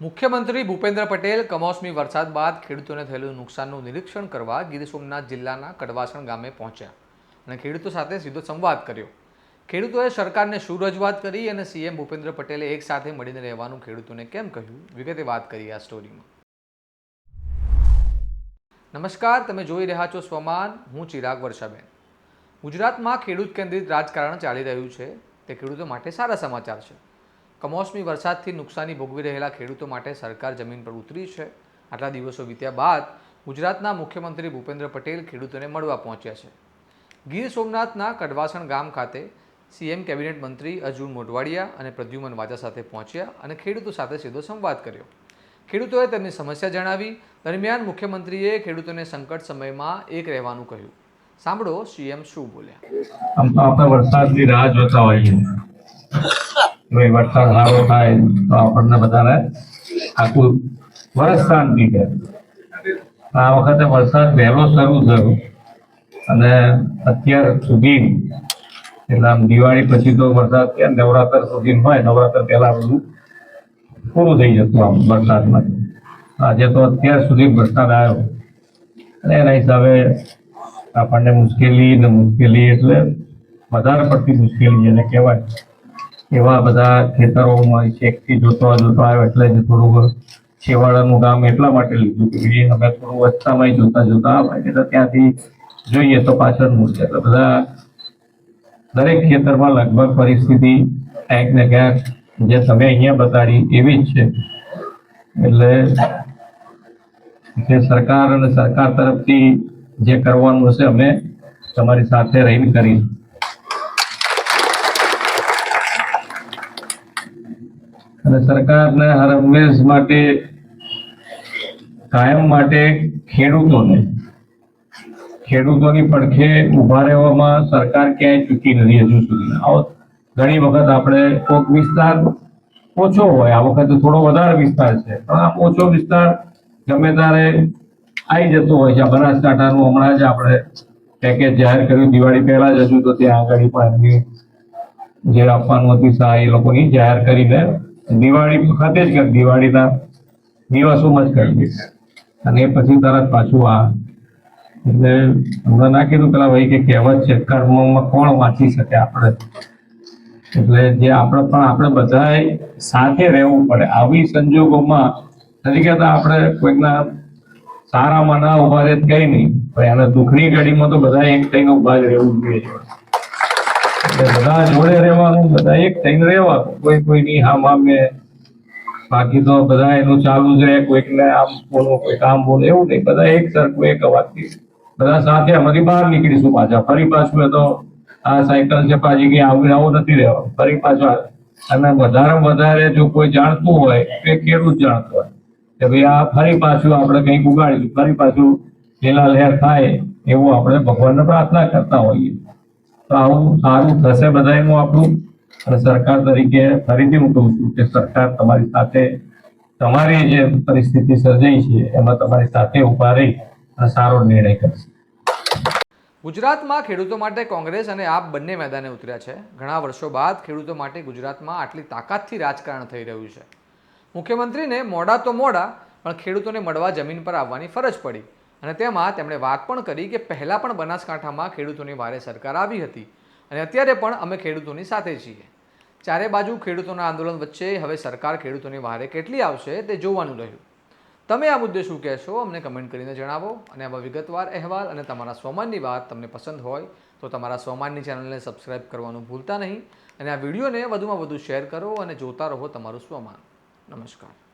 મુખ્યમંત્રી ભૂપેન્દ્ર પટેલ કમોસમી વરસાદ બાદ ખેડૂતોને થયેલું નુકસાનનું નિરીક્ષણ કરવા ગીર સોમનાથ જિલ્લાના કડવાસણ ગામે પહોંચ્યા અને ખેડૂતો સાથે સીધો સંવાદ કર્યો. ખેડૂતોએ સરકારને શું રજૂઆત કરી અને સીએમ ભૂપેન્દ્ર પટેલે એક સાથે મળીને રહેવાનું ખેડૂતોને કેમ કહ્યું? વિગતે વાત કરી આ સ્ટોરીમાં. નમસ્કાર, તમે જોઈ રહ્યા છો સ્વમાન, હું ચિરાગ વર્ષાબેન. ગુજરાતમાં ખેડૂત કેન્દ્રિત રાજકારણ ચાલી રહ્યું છે. તે ખેડૂતો માટે સારા સમાચાર છે. કમોસમી વરસાદથી નુકસાની ભોગવી રહેલા ખેડૂતો માટે સરકાર જમીન પર ઉતરી છે. આટલા દિવસો વીત્યા બાદ ગુજરાતના મુખ્યમંત્રી ભૂપેન્દ્ર પટેલ ખેડૂતોને મળવા પહોંચ્યા છે. ગીર સોમનાથના કડવાસણ ગામ ખાતે સીએમ કેબિનેટ મંત્રી અર્જુન મોઢવાડિયા અને પ્રદ્યુમન વાજા સાથે પહોંચ્યા અને ખેડૂતો સાથે સીધો સંવાદ કર્યો. ખેડૂતોએ તેમની સમસ્યા જણાવી, દરમિયાન મુખ્યમંત્રીએ ખેડૂતોને સંકટ સમયમાં એક રહેવાનું કહ્યું. સાંભળો સીએમ શું બોલ્યા. આપણે વરસાદની રાહ જોતા હોઈએ. ભાઈ વરસાદ સારો થાય તો આપણને બધાને આખું વરસ શાંતિ છે આ વખતે વરસાદ વહેલો શરૂ થયો અને અત્યાર સુધી, એટલે આમ દિવાળી પછી તો વરસાદ કે નવરાત્ર સુધી હોય, નવરાત્ર પહેલા બધું પૂરું થઈ જતું આમ વરસાદમાં. આજે તો અત્યાર સુધી વરસાદ આવ્યો. અને એના હિસાબે આપણને મુશ્કેલી ને મુશ્કેલી એટલે વધારે પડતી મુશ્કેલી જેને કહેવાય એવા બધા ખેતરોમાં ચેકથી જોતો જોતો આવ્યો એટલે જ થોડુંક છેવાડાનું ગામ એટલા માટે લીધું કે અમે થોડું વસ્તામાં જોતા જોતા આવે એટલે ત્યાંથી જોઈએ તો પાછળ મૂળ એટલે બધા દરેક ખેતરમાં લગભગ પરિસ્થિતિ ક્યાંક ને ક્યાંક જે તમે અહીંયા બતાડી એવી જ છે. એટલે જે સરકાર અને સરકાર તરફથી જે કરવાનું હશે, અમે તમારી સાથે રહીને કરી અને સરકારને હર હંમેશ માટે, કાયમ માટે ખેડૂતોને, ખેડૂતોની પડખે ઊભા રહેવામાં સરકાર ક્યાંય ચૂકી નથી હજુ સુધી. આવો ઘણી વખત આપણે કોઈક વિસ્તાર ઓછો હોય, આ વખતે થોડો વધારે વિસ્તાર છે, પણ આ ઓછો વિસ્તાર ગમે ત્યારે આવી જતો હોય છે. બનાસકાંઠાનું હમણાં જ આપણે પેકેજ જાહેર કર્યું. દિવાળી પહેલા જ હજુ તો ત્યાં આગળ પણ જે આપવાનું હતું, સહાય એ લોકોની જાહેર કરીને દિવાળી વખતે જ કર દિવાળીના દિવસોમાં જ કરી અને પછી તરત પાછું આ. એટલે હમણાં ના કીધું પેલા ભાઈ કે કહેવત છે, કર્મમાં કોણ વાંચી શકે આપણે? એટલે જે આપણે પણ આપણે બધાએ સાથે રહેવું પડે. આવી સંજોગોમાં નથી તો આપણે કોઈકના સારામાં ના ઊભા રહે કઈ નહીં. પણ એના દુઃખની ઘડીમાં તો બધા એક થઈને ઊભા જ રહેવું જોઈએ. બધા જોડે રહેવાનું, બધા એક થઈને રહેવાનું. કોઈ કોઈની હા મામે બાકી તો બધા એનું ચાલુ જ રહે, કોઈકને આમ બોલો, કોઈક આમ બોલો, એવું નહીં. બધા એક સરખું એક અવાજથી. બધા સાથે અમારી બહાર નીકળીશું પાછા. ફરી પાછું તો આ સાયકલ છે, પાછી કે આવું આવું નથી રહેવાનું. ફરી પાછું અને વધારે વધારે જો કોઈ જાણતું હોય કે ખેડૂત જાણતું હોય. કે ભાઈ આ ફરી પાછું આપણે કંઈક ઉગાડીશું. ફરી પાછું લીલા લહેર થાય, એવું આપણે ભગવાનને પ્રાર્થના કરતા હોઈએ. તો સારું થશે બધાનું આપણું અને સરકાર તરીકે ફરીથી હું કહું છું કે સરકાર તમારી સાથે તમારી જે પરિસ્થિતિ સર્જાઈ છે, એમાં તમારી સાથે ઊભા રહી અને સારો નિર્ણય કરશે. ગુજરાતમાં ખેડૂતો માટે કોંગ્રેસ અને આપ બંને મેદાને ઉતર્યા છે. ઘણા વર્ષો બાદ ખેડૂતો માટે ગુજરાતમાં આટલી તાકાતથી રાજકારણ થઈ રહ્યું છે. મુખ્યમંત્રીને મોડા તો મોડા, પણ ખેડૂતોને મળવા જમીન પર આવવાની ફરજ પડી. અને તેમાં તેમણે વાત પણ કરી કે પહેલાં પણ બનાસકાંઠામાં ખેડૂતોની વારે સરકાર આવી હતી અને અત્યારે પણ અમે ખેડૂતોની સાથે છીએ. ચારે બાજુ ખેડૂતોના આંદોલન વચ્ચે હવે સરકાર ખેડૂતોની વારે કેટલી આવશે તે જોવાનું રહ્યું. તમે આ મુદ્દે શું કહેશો? અમને કમેન્ટ કરીને જણાવો. અને આવા વિગતવાર અહેવાલ અને તમારા સ્વમાનની વાત તમને પસંદ હોય તો તમારા સ્વમાનની ચેનલને સબસ્ક્રાઇબ કરવાનું ભૂલતા નહીં. અને આ વિડીયોને વધુમાં વધુ શેર કરો અને જોતા રહો તમારું સ્વમાન. નમસ્કાર.